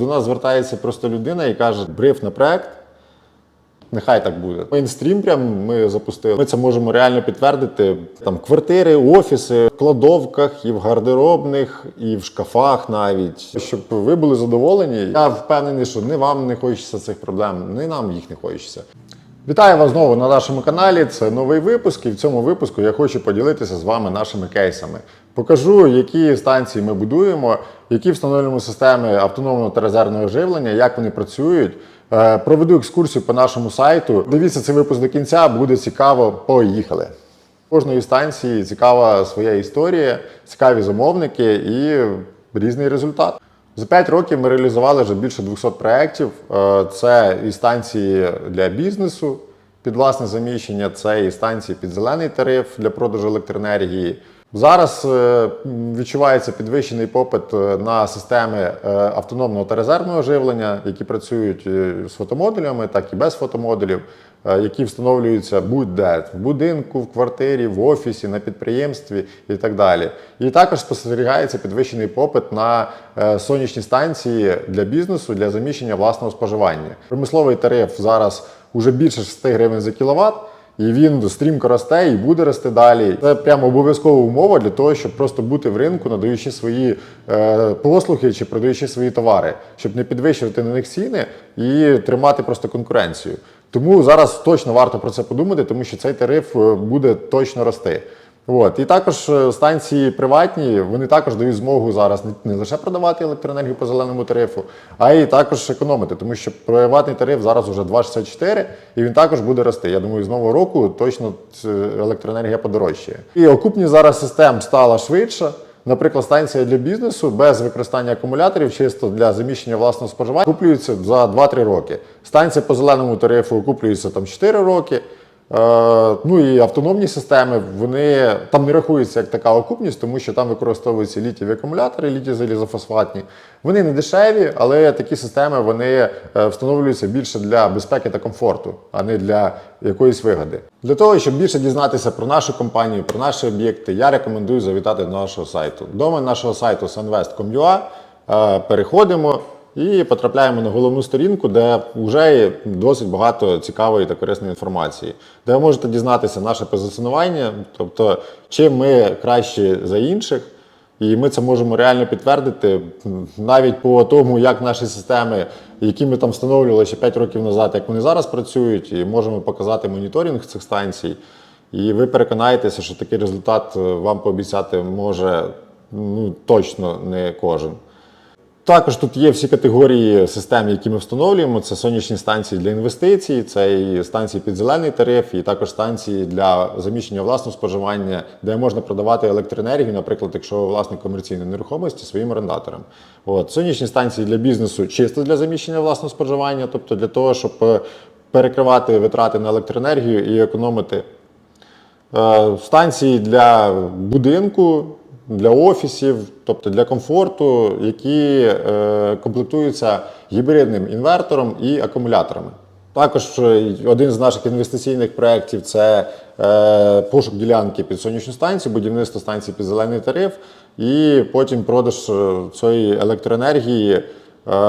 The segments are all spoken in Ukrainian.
До нас звертається просто людина і каже: бриф на проект. Нехай так буде. Мейнстрім прям ми запустили. Ми це можемо реально підтвердити. Там квартири, офіси, в кладовках, і в гардеробних, і в шкафах навіть. Щоб ви були задоволені. Я впевнений, що не вам не хочеться цих проблем, не нам їх не хочеться. Вітаю вас знову на нашому каналі. Це новий випуск, і в цьому випуску я хочу поділитися з вами нашими кейсами. Покажу, які станції ми будуємо, які встановлюємо системи автономного та резервного живлення, як вони працюють. Е, Проведу екскурсію по нашому сайту. Дивіться цей випуск до кінця, буде цікаво. Поїхали! Кожної станції цікава своя історія, цікаві замовники і різний результат. За 5 років ми реалізували вже більше 200 проєктів. Е, Це і станції для бізнесу під власне заміщення, це і станції під зелений тариф для продажу електроенергії. Зараз е, відчувається підвищений попит е, на системи автономного та резервного живлення, які працюють з фотомодулями, так і без фотомодулів, які встановлюються будь-де в будинку, в квартирі, в офісі, на підприємстві і так далі. І також спостерігається підвищений попит на е, сонячні станції для бізнесу для заміщення власного споживання. Промисловий тариф зараз уже більше 6 гривень за кіловат. І він стрімко росте і буде рости далі. Це прямо обов'язкова умова для того, щоб просто бути в ринку, надаючи свої е, послуги чи продаючи свої товари, щоб не підвищувати на них ціни і тримати просто конкуренцію. Тому зараз точно варто про це подумати, тому що цей тариф е, буде точно рости. От. І також е, станції приватні, вони також дають змогу зараз не, лише продавати електроенергію по зеленому тарифу, а й також економити, тому що приватний тариф зараз вже 2,64 і він також буде рости. Я думаю, з нового року точно е, електроенергія подорожчає. І окупність зараз систем стала швидша. Наприклад, станція для бізнесу без використання акумуляторів, чисто для заміщення власного споживання, куплюється за 2-3 роки. Станція по зеленому тарифу окуплюється там 4 роки. Е, Ну і автономні системи, вони там не рахуються як така окупність, тому що там використовуються літієві акумулятори, літій залізофосфатні. Вони не дешеві, але такі системи вони е, встановлюються більше для безпеки та комфорту, а не для якоїсь вигоди. Для того, щоб більше дізнатися про нашу компанію, про наші об'єкти, я рекомендую завітати до нашого сайту. Домен нашого сайту sunvest.com.ua. Е, Переходимо. І потрапляємо на головну сторінку, де вже є досить багато цікавої та корисної інформації, де ви можете дізнатися наше позиціонування, тобто чим ми кращі за інших, і ми це можемо реально підтвердити навіть по тому, як наші системи, які ми там встановлювали ще 5 років назад, як вони зараз працюють, і можемо показати моніторинг цих станцій. І ви переконаєтеся, що такий результат е, вам пообіцяти може ну, точно не кожен. Також тут є всі категорії систем, які ми встановлюємо. Це сонячні станції для інвестицій, це і станції під зелений тариф, і також станції для заміщення власного споживання, де можна продавати електроенергію, наприклад, якщо власник комерційної нерухомості своїм орендаторам. От сонячні станції для бізнесу чисто для заміщення власного споживання, тобто для того, щоб е, перекривати витрати на електроенергію і економити Е, станції для будинку, для офісів, тобто для комфорту, які е, комплектуються гібридним інвертором і акумуляторами. Також е, один з наших інвестиційних проєктів це е, пошук ділянки під сонячну станцію, будівництво станції під зелений тариф, і потім продаж е, цієї електроенергії е,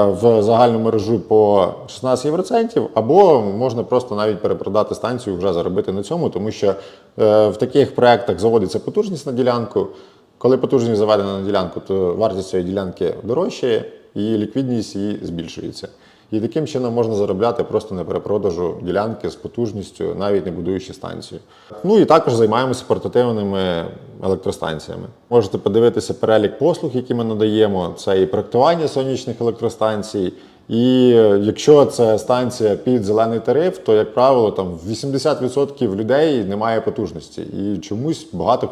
в загальну мережу по 16 євроцентів, або можна просто навіть перепродати станцію, вже заробити на цьому, тому що е, в таких проєктах заводиться потужність на ділянку. Коли потужність заведена на ділянку, то вартість цієї ділянки дорожчає і ліквідність її збільшується. І таким чином можна заробляти просто на перепродажу ділянки з потужністю, навіть не будуючи станцію. Ну і також займаємося портативними електростанціями. Можете подивитися перелік послуг, які ми надаємо. Це і проектування сонячних електростанцій. І е, якщо це станція під зелений тариф, то як правило там 80% людей немає потужності. І чомусь багато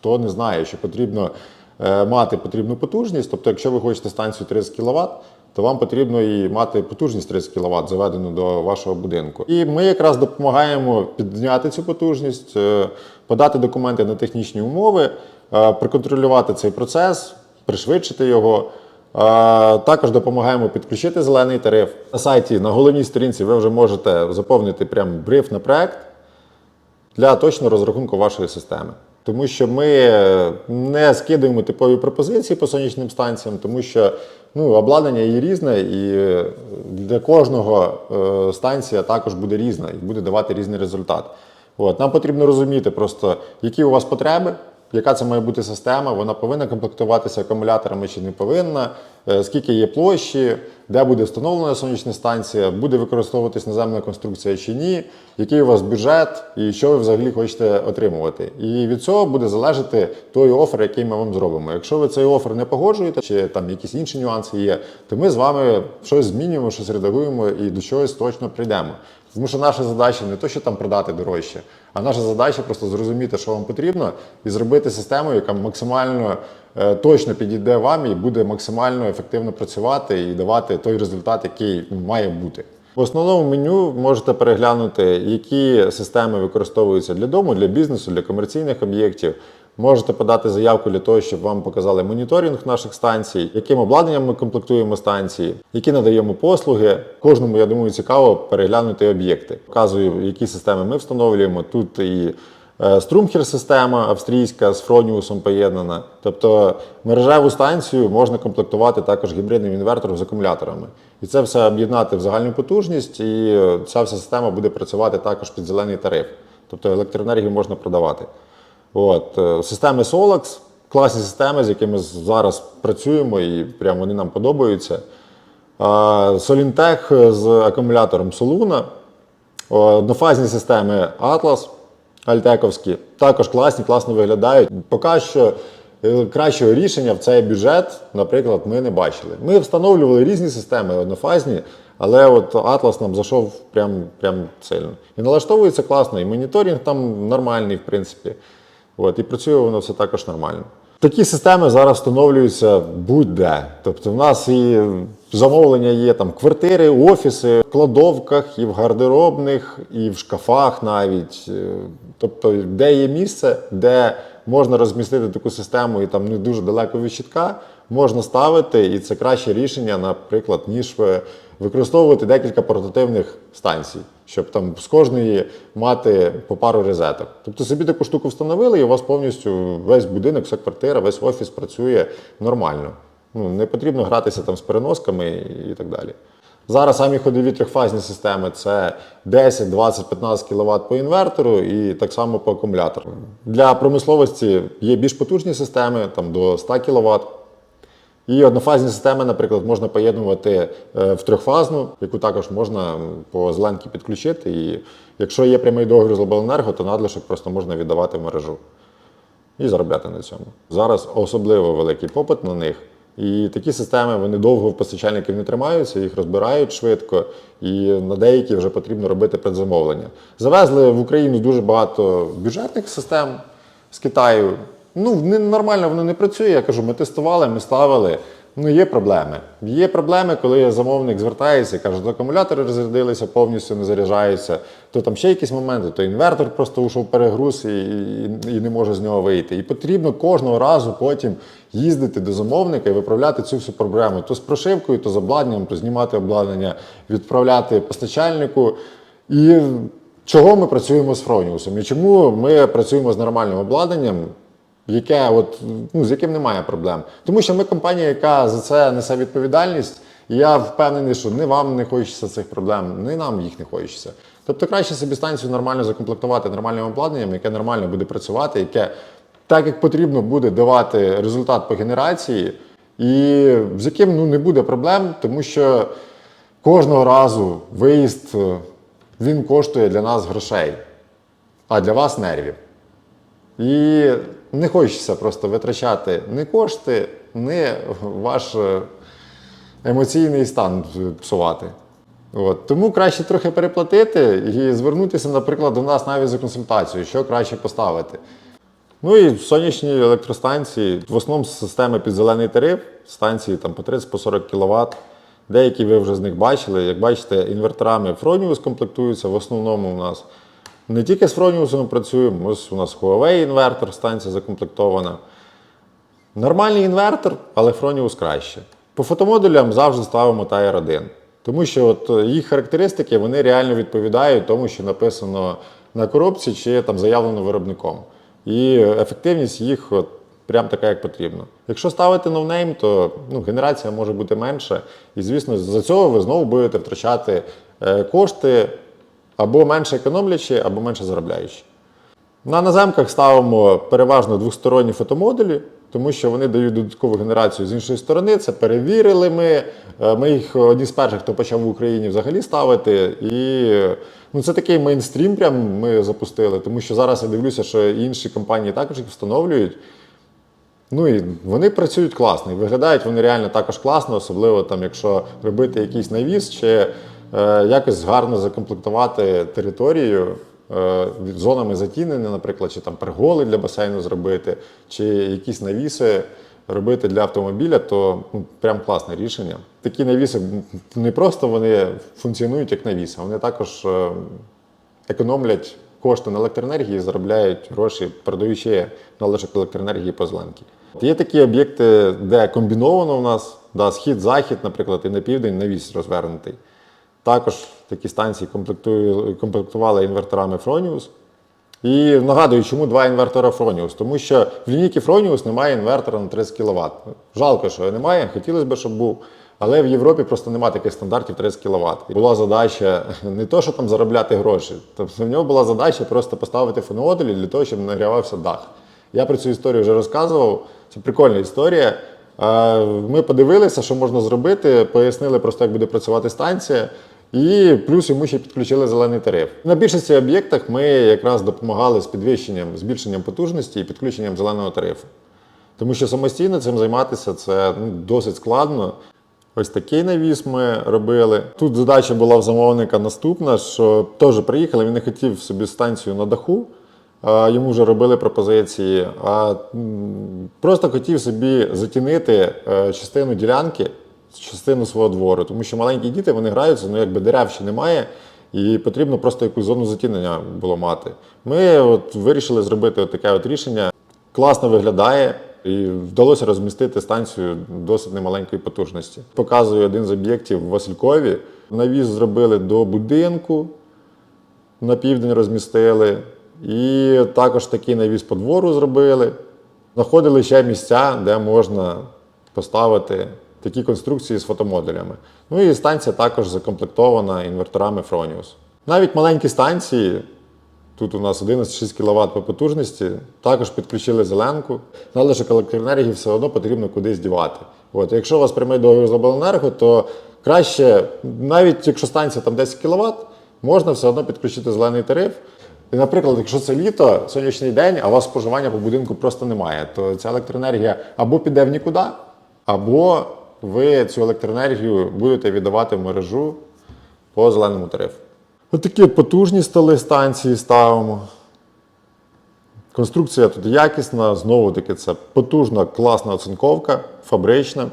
хто не знає, що потрібно е, мати потрібну потужність. Тобто, якщо ви хочете станцію 30 кВт, то вам потрібно і мати потужність 30 кВт заведену до вашого будинку. І ми якраз допомагаємо підняти цю потужність, е, подати документи на технічні умови, е, проконтролювати цей процес, пришвидшити його. Також допомагаємо підключити зелений тариф. На сайті на головній сторінці ви вже можете заповнити прям бриф на проект для точного розрахунку вашої системи. Тому що ми не скидуємо типові пропозиції по сонячним станціям, тому що ну, обладнання є різне, і для кожного е, станція також буде різна і буде давати різний результат. От. Нам потрібно розуміти просто, які у вас потреби, яка це має бути система, вона повинна комплектуватися акумуляторами чи не повинна, е, скільки є площі, де буде встановлена сонячна станція, буде використовуватись наземна конструкція чи ні, який у вас бюджет і що ви взагалі хочете отримувати. І від цього буде залежати той офер, який ми вам зробимо. Якщо ви цей офер не погоджуєте, чи там якісь інші нюанси є, то ми з вами щось змінюємо, щось редагуємо і до чогось точно прийдемо. Тому що наша задача не то, що там продати дорожче, а наша задача просто зрозуміти, що вам потрібно, і зробити систему, яка максимально е, точно підійде вам і буде максимально ефективно працювати і давати той результат, який має бути. В основному меню можете переглянути, які системи використовуються для дому, для бізнесу, для комерційних об'єктів. Можете подати заявку для того, щоб вам показали моніторинг наших станцій, яким обладнанням ми комплектуємо станції, які надаємо послуги. Кожному, я думаю, цікаво переглянути об'єкти. Показую, які системи ми встановлюємо. Тут і е, струмхер система австрійська з Фроніусом поєднана. Тобто мережеву станцію можна комплектувати також гібридним інвертором з акумуляторами. І це все об'єднати в загальну потужність, і е, ця вся система буде працювати також під зелений тариф. Тобто електроенергію можна продавати. От, е, системи Solax, класні системи, з якими зараз працюємо, і прямо вони нам подобаються. Solintech з акумулятором Soluna, однофазні системи Atlas Альтековські, також класні, класно виглядають. Поки що е, кращого рішення в цей бюджет, наприклад, ми не бачили. Ми встановлювали різні системи однофазні, але от Atlas нам зайшов прям, прям сильно. І налаштовується класно, і моніторинг там нормальний, в принципі. От, і працює воно все також нормально. Такі системи зараз встановлюються будь-де. Тобто в нас і замовлення є там квартири, офіси, в кладовках, і в гардеробних, і в шкафах навіть. Е, Тобто, де є місце, де можна розмістити таку систему і там не дуже далеко від щитка, можна ставити, і це краще рішення, наприклад, ніж е, використовувати декілька портативних станцій, щоб там з кожної мати по пару розеток. Тобто собі таку штуку встановили, і у вас повністю весь будинок, вся квартира, весь офіс працює нормально. Ну, не потрібно гратися там з переносками і так далі. Зараз самі ходові трьохфазні системи це 10, 20, 15 кВт по інвертору і так само по акумулятору. Для промисловості є більш потужні системи, там до 100 кВт. І однофазні системи, наприклад, можна поєднувати е, в трьохфазну, яку також можна по зеленки підключити. І якщо є прямий договір з обленерго, то надлишок просто можна віддавати в мережу і заробляти на цьому. Зараз особливо великий попит на них. І такі системи вони довго в постачальників не тримаються, їх розбирають швидко, і на деякі вже потрібно робити предзамовлення. Завезли в Україну дуже багато бюджетних систем з Китаю. Ну, нормально воно не працює. Я кажу, ми тестували, ми ставили. Ну, є проблеми. Є проблеми, коли замовник звертається і каже, що акумулятори розрядилися, повністю не заряджаються, то там ще якісь моменти, то інвертор просто ушов перегруз і, і, і не може з нього вийти. І потрібно кожного разу потім їздити до замовника і виправляти цю всю проблему. То з прошивкою, то з обладнанням, то знімати обладнання, відправляти постачальнику. І чого ми працюємо з Фроніусом? І чому ми працюємо з нормальним обладнанням? Яке от, ну, з яким немає проблем. Тому що ми компанія, яка за це несе відповідальність, і я впевнений, що ні вам не хочеться цих проблем, ні нам їх не хочеться. Тобто краще собі станцію нормально закомплектувати нормальним обладнанням, яке нормально буде працювати, яке так як потрібно буде давати результат по генерації, і з яким ну, не буде проблем, тому що кожного разу виїзд він коштує для нас грошей, а для вас нервів. І не хочеться просто витрачати ні кошти, ні ваш е, емоційний стан псувати. От. Тому краще трохи переплатити і звернутися, наприклад, до нас навіть за консультацією, що краще поставити. Ну і сонячні електростанції, в основному системи під зелений тариф, станції там по 30-40 кВт. Деякі ви вже з них бачили. Як бачите, інверторами Fronius комплектуються в основному у нас. Не тільки з ми працюємо, ось у нас Huawei інвертор, станція закомплектована. Нормальний інвертор, але Fronius краще. По фотомодулям завжди ставимо Tier 1. Тому що от е, їх характеристики вони реально відповідають тому, що написано на коробці чи там заявлено виробником. і ефективність їх от, прям така, як потрібно. Якщо ставити ноунейм, то ну, генерація може бути менша, і звісно, за цього ви знову будете втрачати е, кошти або менше економлячи, або менше заробляючи. На наземках ставимо переважно двосторонні фотомодулі, тому що вони дають додаткову генерацію з іншої сторони. Це перевірили ми. Е, Ми їх одні з перших, хто почав в Україні взагалі ставити. І ну, це такий мейнстрім, прям ми запустили, тому що зараз я дивлюся, що інші компанії також їх встановлюють. Ну і вони працюють класно, і виглядають вони реально також класно, особливо там, якщо робити якийсь навіс чи якось гарно закомплектувати територію е, зонами затінення, наприклад, чи там перголи для басейну зробити, чи якісь навіси робити для автомобіля, то ну, прям класне рішення. Такі навіси не просто вони функціонують як навіси, вони також е, економлять кошти на електроенергії заробляють гроші, продаючи належок електроенергії по зеленки. Є такі об'єкти, де комбіновано у нас да, схід-захід, наприклад, і на південь навіс розвернутий. Також такі станції комплектували інверторами Fronius. І нагадую, чому два інвертора Fronius? Тому що в лінійці Fronius немає інвертора на 30 кВт. Жалко, що немає, хотілося б, щоб був. Але в Європі просто немає таких стандартів 30 кВт. Була задача не то, що там заробляти гроші. Тобто в нього була задача просто поставити фонодолі для того, щоб нагрівався дах. Я про цю історію вже розказував. Це прикольна історія. Е, Ми подивилися, що можна зробити, пояснили просто, як буде працювати станція. І плюс йому ще підключили зелений тариф. На більшості об'єктах ми якраз допомагали з підвищенням, збільшенням потужності і підключенням зеленого тарифу. Тому що самостійно цим займатися це ну, досить складно. Ось такий навіс ми робили. Тут задача була в замовника наступна, що теж приїхали, він не хотів собі станцію на даху, а йому вже робили пропозиції, а просто хотів собі затінити е, частину ділянки, частину свого двору, тому що маленькі діти вони граються, ну якби дерев ще немає, і потрібно просто якусь зону затінення було мати. Ми от вирішили зробити от таке от рішення. Класно виглядає. І вдалося розмістити станцію досить немаленької потужності. Показую один з об'єктів в Василькові. Навіс зробили до будинку, на південь розмістили. І також такий навіс по двору зробили. Знаходили ще місця, де можна поставити такі конструкції з фотомодулями. Ну і станція також закомплектована інверторами Fronius. Навіть маленькі станції Тут у нас 11,6 кВт по потужності. Також підключили зеленку. Залишок електроенергії все одно потрібно кудись дівати. От, якщо у вас прямий договір з обленерго, то краще, навіть якщо станція там 10 кВт, можна все одно підключити зелений тариф. І, наприклад, якщо це літо, сонячний день, а у вас споживання по будинку просто немає, то ця електроенергія або піде в нікуди, або ви цю електроенергію будете віддавати в мережу по зеленому тарифу. Отакі потужні столи станції ставимо. Конструкція тут якісна, знову таки, це потужна, класна оцинковка, фабрична,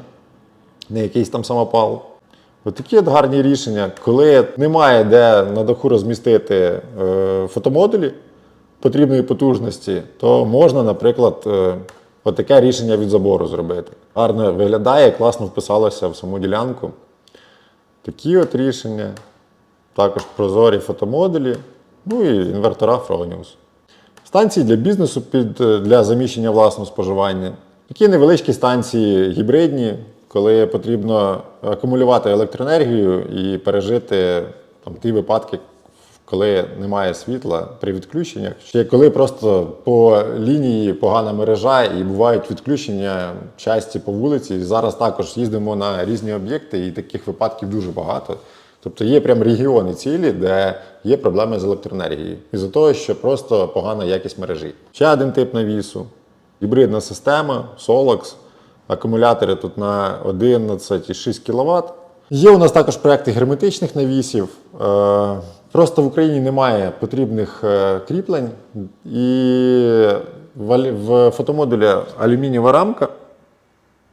не якийсь там самопал. Отакі от гарні рішення, коли немає де на даху розмістити е, фотомодулі потрібної потужності, то можна, наприклад, е, отаке рішення від забору зробити. Гарно виглядає, класно вписалося в саму ділянку. Такі от рішення. Також прозорі фотомодулі, ну і інвертора Fronius. Станції для бізнесу під, е, для заміщення власного споживання. Такі невеличкі станції гібридні, коли потрібно акумулювати електроенергію і пережити там, ті випадки, коли немає світла при відключеннях. Ще коли просто по лінії погана мережа і бувають відключення часті по вулиці. Зараз також їздимо на різні об'єкти, і таких випадків дуже багато. Тобто є прям регіони цілі, де є проблеми з електроенергією. Із-за того, що просто погана якість мережі. Ще один тип навісу. Гібридна система, Solax. Акумулятори тут на 11,6 кВт. Є у нас також проекти герметичних навісів. Е, Просто в Україні немає потрібних е, кріплень. І в фотомодулі алюмінієва рамка.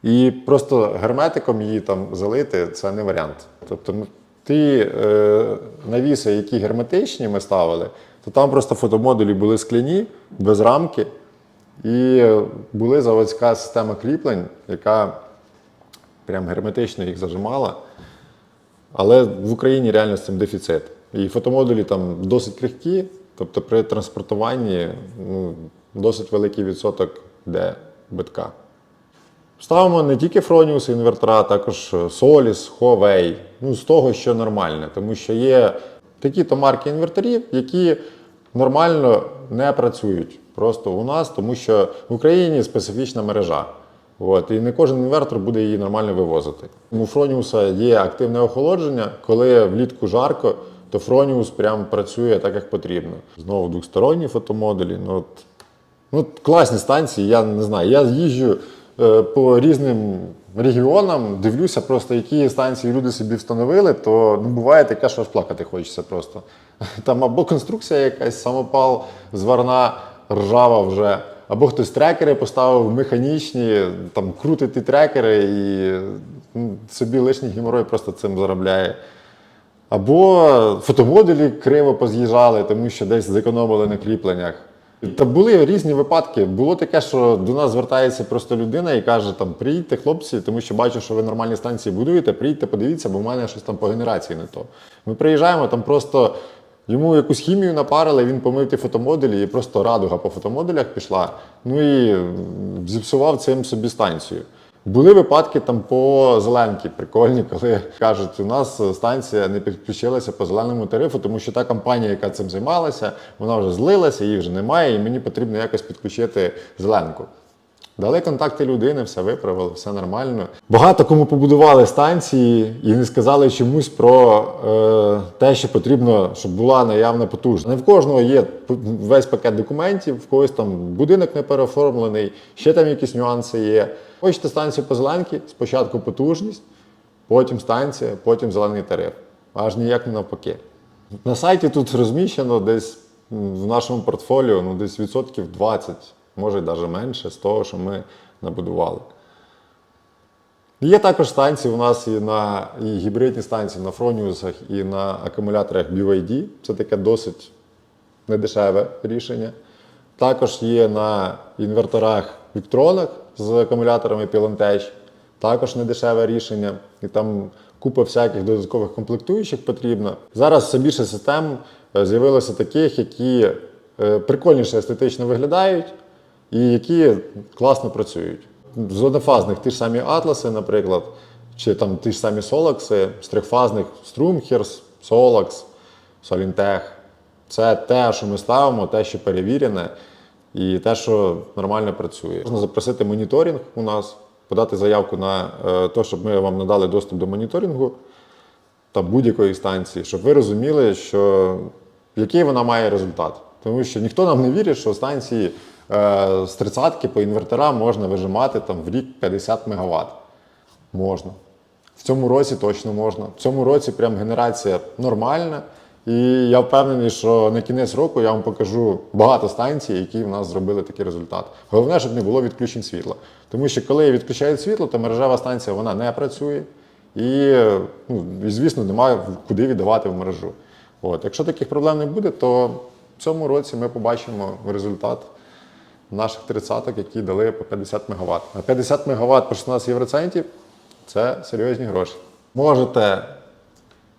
І просто герметиком її там залити це не варіант. Тобто ну, ті е, навіси, які герметичні ми ставили, то там просто фотомодулі були скляні, без рамки, і була заводська система кріплень, яка прям герметично їх зажимала. Але в Україні реально з цим дефіцит. І фотомодулі там досить крихкі, тобто при транспортуванні ну, досить великий відсоток де битка. Ставимо не тільки Фроніус інвертора, а також Solis, Huawei. Ну, з того, що нормальне, тому що є такі-то марки інверторів, які нормально не працюють просто у нас, тому що в Україні специфічна мережа. От, і не кожен інвертор буде її нормально вивозити. У Фроніуса є активне охолодження, коли влітку жарко, то Фроніус прям працює так, як потрібно. Знову двосторонні фотомодулі. Ну, от, Ну, класні станції, я не знаю. Я їжджу е, по різним регіонам, дивлюся просто, які станції люди собі встановили, то ну, буває таке, що аж плакати хочеться просто. Там або конструкція якась, самопал, зварна, ржава вже, або хтось трекери поставив механічні, там крутить ті трекери і ну, собі лишній геморой просто цим заробляє. Або фотомодулі криво поз'їжджали, тому що десь зекономили на кріпленнях. Та були різні випадки. Було таке, що до нас звертається просто людина і каже: там приїдьте, хлопці, тому що бачу, що ви нормальні станції будуєте, приїдьте, подивіться, бо в мене щось там по генерації не то. Ми приїжджаємо, там просто йому якусь хімію напарили, він помив ті фотомодулі, і просто радуга по фотомодулях пішла. Ну і зіпсував цим собі станцію. Були випадки там по зеленки, прикольні, коли кажуть, у нас станція не підключилася по зеленому тарифу, тому що та компанія, яка цим займалася, вона вже злилася, її вже немає, і мені потрібно якось підключити зеленку. Дали контакти людини, все виправили, все нормально. Багато кому побудували станції і не сказали чомусь про е, те, що потрібно, щоб була наявна потужність. Не в кожного є весь пакет документів, в когось там будинок не переоформлений, ще там якісь нюанси є. Хочете станцію по зеленки, спочатку потужність, потім станція, потім зелений тариф. Аж ніяк не навпаки. На сайті тут розміщено десь в нашому портфоліо ну, десь відсотків 20, може навіть менше з того, що ми набудували. Є також станції у нас і на і гібридні станції на Фроніусах, і на акумуляторах BYD. Це таке досить недешеве рішення. Також є на інверторах Victronах з акумуляторами Pilantech. Також недешеве рішення. І там купа всяких додаткових комплектуючих потрібно. Зараз все більше систем е, з'явилося таких, які е, прикольніше естетично виглядають і які класно працюють. З однофазних ті ж самі атласи, наприклад, чи там ті ж самі Солакси, з трьохфазних Strumhers, Solax, Solintech. Це те, що ми ставимо, те, що перевірене, і те, що нормально працює. Можна запросити моніторинг у нас, подати заявку на е, те, щоб ми вам надали доступ до моніторингу та будь-якої станції, щоб ви розуміли, що який вона має результат. Тому що ніхто нам не вірить, що станції з 30-ки по інверторам можна вижимати там, в рік 50 МВт. Можна. В цьому році точно можна. В цьому році прям генерація нормальна. І я впевнений, що на кінець року я вам покажу багато станцій, які в нас зробили такий результат. Головне, щоб не було відключень світла. Тому що коли відключають світло, то мережева станція вона не працює. І, ну, і звісно, немає куди віддавати в мережу. От. Якщо таких проблем не буде, то в цьому році ми побачимо результат наших тридцяток, які дали по 50 МВт. А 50 МВт по 16 євроцентів це серйозні гроші. Можете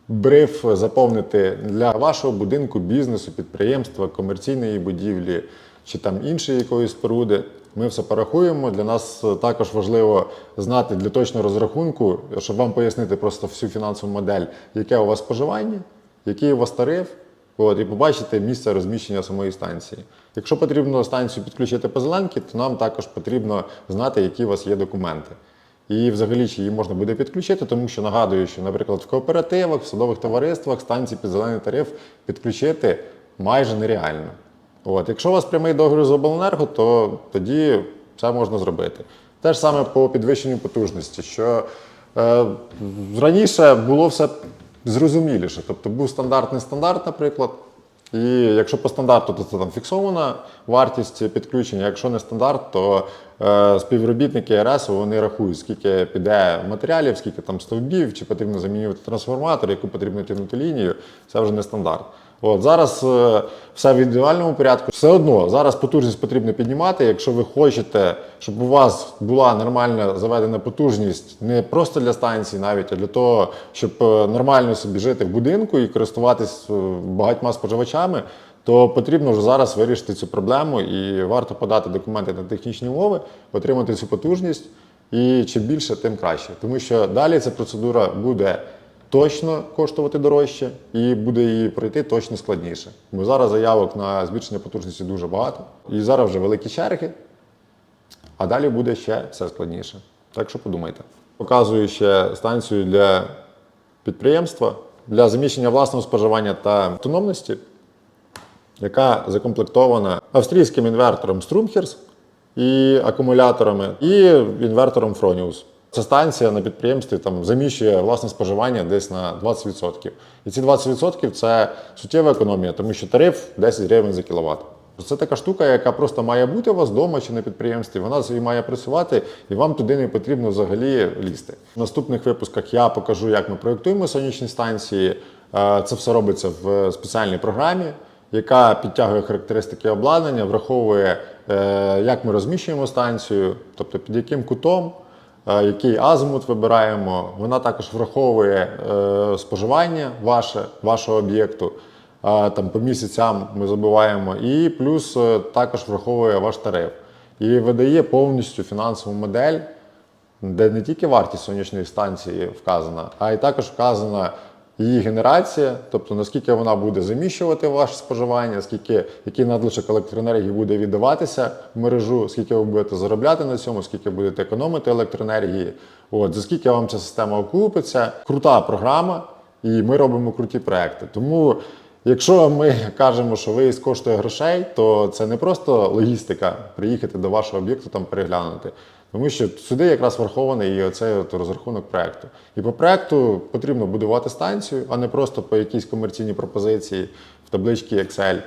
бриф заповнити для вашого будинку, бізнесу, підприємства, комерційної будівлі чи там іншої якоїсь споруди. Ми все порахуємо. Для нас також важливо знати для точного розрахунку, щоб вам пояснити просто всю фінансову модель, яке у вас споживання, який у вас тариф, От, і побачити місце розміщення самої станції. Якщо потрібно станцію підключити по зеленки, то нам також потрібно знати, які у вас є документи. І взагалі чи її можна буде підключити, тому що нагадую, що, наприклад, в кооперативах, в садових товариствах станції під зелений тариф підключити майже нереально. От. Якщо у вас прямий договір з обленерго, то тоді це можна зробити. Те ж саме по підвищенню потужності, що е, раніше було все зрозуміліше. Тобто був стандартний стандарт, наприклад. І якщо по стандарту, то це там фіксована вартість підключення. Якщо не стандарт, то е, співробітники РС вони рахують, скільки піде матеріалів, скільки там стовбів, чи потрібно замінювати трансформатор, яку потрібно тягнути лінію. Це вже не стандарт. От зараз е, все в індивідуальному порядку. Все одно зараз потужність потрібно піднімати. Якщо ви хочете, щоб у вас була нормальна заведена потужність не просто для станції, навіть а для того, щоб е, нормально собі жити в будинку і користуватись е, багатьма споживачами, то потрібно вже зараз вирішити цю проблему і варто подати документи на технічні умови, отримати цю потужність. І чим більше, тим краще. Тому що далі ця процедура буде точно коштувати дорожче і буде її пройти точно складніше. Бо зараз заявок на збільшення потужності дуже багато. І зараз вже великі черги, а далі буде ще все складніше. Так що подумайте. Показую ще станцію для підприємства для заміщення власного споживання та автономності, яка закомплектована австрійським інвертором Strumhers і акумуляторами, і інвертором Fronius. Ця станція на підприємстві там заміщує власне споживання десь на 20%. І ці 20% це суттєва економія, тому що тариф 10 гривень за кіловат. Це така штука, яка просто має бути у вас вдома чи на підприємстві. Вона собі має працювати, і вам туди не потрібно взагалі лізти. В наступних випусках я покажу, як ми проєктуємо сонячні станції. Е, Це все робиться в спеціальній програмі, яка підтягує характеристики обладнання, враховує, е, як ми розміщуємо станцію, тобто під яким кутом. Е, Який азимут вибираємо, вона також враховує е, споживання ваше, вашого об'єкту. Там по місяцям ми забуваємо, і плюс е, також враховує ваш тариф. І видає повністю фінансову модель, де не тільки вартість сонячної станції вказана, а й також вказана її генерація, тобто наскільки вона буде заміщувати ваше споживання, скільки, який надлишок електроенергії буде віддаватися в мережу, скільки ви будете заробляти на цьому, скільки будете економити електроенергії, от, за скільки вам ця система окупиться. Крута програма, і ми робимо круті проекти. Тому Якщо ми кажемо, що виїзд коштує грошей, то це не просто логістика приїхати до вашого об'єкту там переглянути. Тому що сюди якраз врахований і оцей от розрахунок проекту. І по проекту потрібно будувати станцію, а не просто по якійсь комерційній пропозиції в табличці Excel.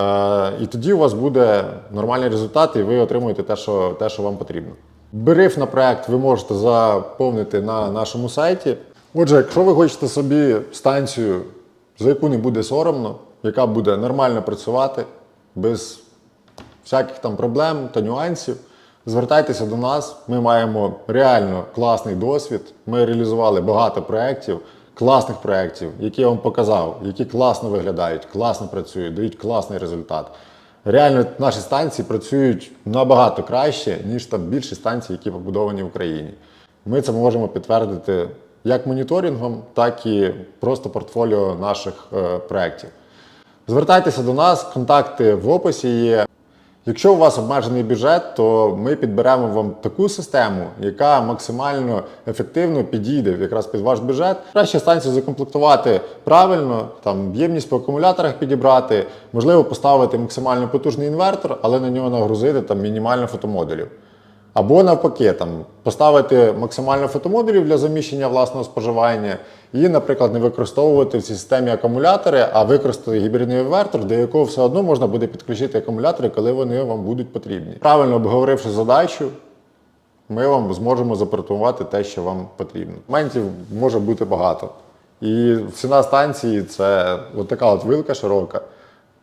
Е, і тоді у вас буде нормальний результат, і ви отримуєте те, що, те, що вам потрібно. Бриф на проект ви можете заповнити на нашому сайті. Отже, якщо ви хочете собі станцію, за яку не буде соромно, яка буде нормально працювати, без всяких там проблем та нюансів, звертайтеся до нас. Ми маємо реально класний досвід. Ми реалізували багато проєктів, класних проєктів, які я вам показав, які класно виглядають, класно працюють, дають класний результат. Реально, наші станції працюють набагато краще, ніж там більшість станцій, які побудовані в Україні. Ми це можемо підтвердити як моніторингом, так і просто портфоліо наших е, проєктів. Звертайтеся до нас, контакти в описі є. Якщо у вас обмежений бюджет, то ми підберемо вам таку систему, яка максимально ефективно підійде якраз під ваш бюджет. Краще станцію закомплектувати правильно, там ємність по акумуляторах підібрати, можливо, поставити максимально потужний інвертор, але на нього нагрузити там мінімально фотомодулів. Або навпаки, там поставити максимально фотомодулів для заміщення власного споживання і, наприклад, не використовувати в цій системі акумулятори, а використати гібридний інвертор, до якого все одно можна буде підключити акумулятори, коли вони вам будуть потрібні. Правильно обговоривши задачу, ми вам зможемо запропонувати те, що вам потрібно. Моментів може бути багато. І ціна станції це от така от вилка широка.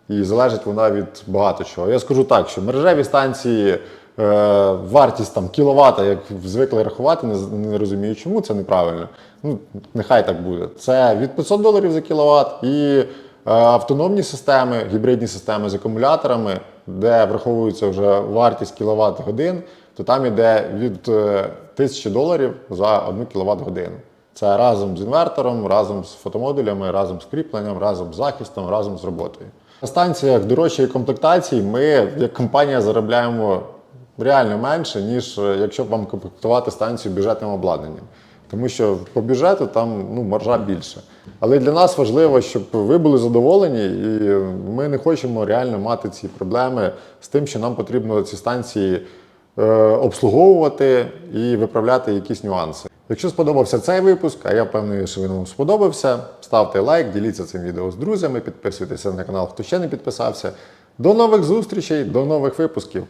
І залежить вона від багато чого. Я скажу так, що мережеві станції, вартість там кіловата, як звикли рахувати, не, не розумію, чому це неправильно. Ну, нехай так буде. Це від 500 доларів за кіловат і е, автономні системи, гібридні системи з акумуляторами, де враховується вже вартість кіловат годин, то там іде від е, 1000 доларів за 1 кіловат годину. Це разом з інвертором, разом з фотомодулями, разом з кріпленням, разом з захистом, разом з роботою. На станціях дорожчої комплектації ми, як компанія, заробляємо реально менше, ніж е, якщо б вам комплектувати станцію бюджетним обладнанням. Тому що по бюджету там ну, маржа більше. Але для нас важливо, щоб ви були задоволені, і ми не хочемо реально мати ці проблеми з тим, що нам потрібно ці станції е, обслуговувати і виправляти якісь нюанси. Якщо сподобався цей випуск, а я впевнений, що він вам сподобався, ставте лайк, діліться цим відео з друзями, підписуйтеся на канал, хто ще не підписався. До нових зустрічей, до нових випусків.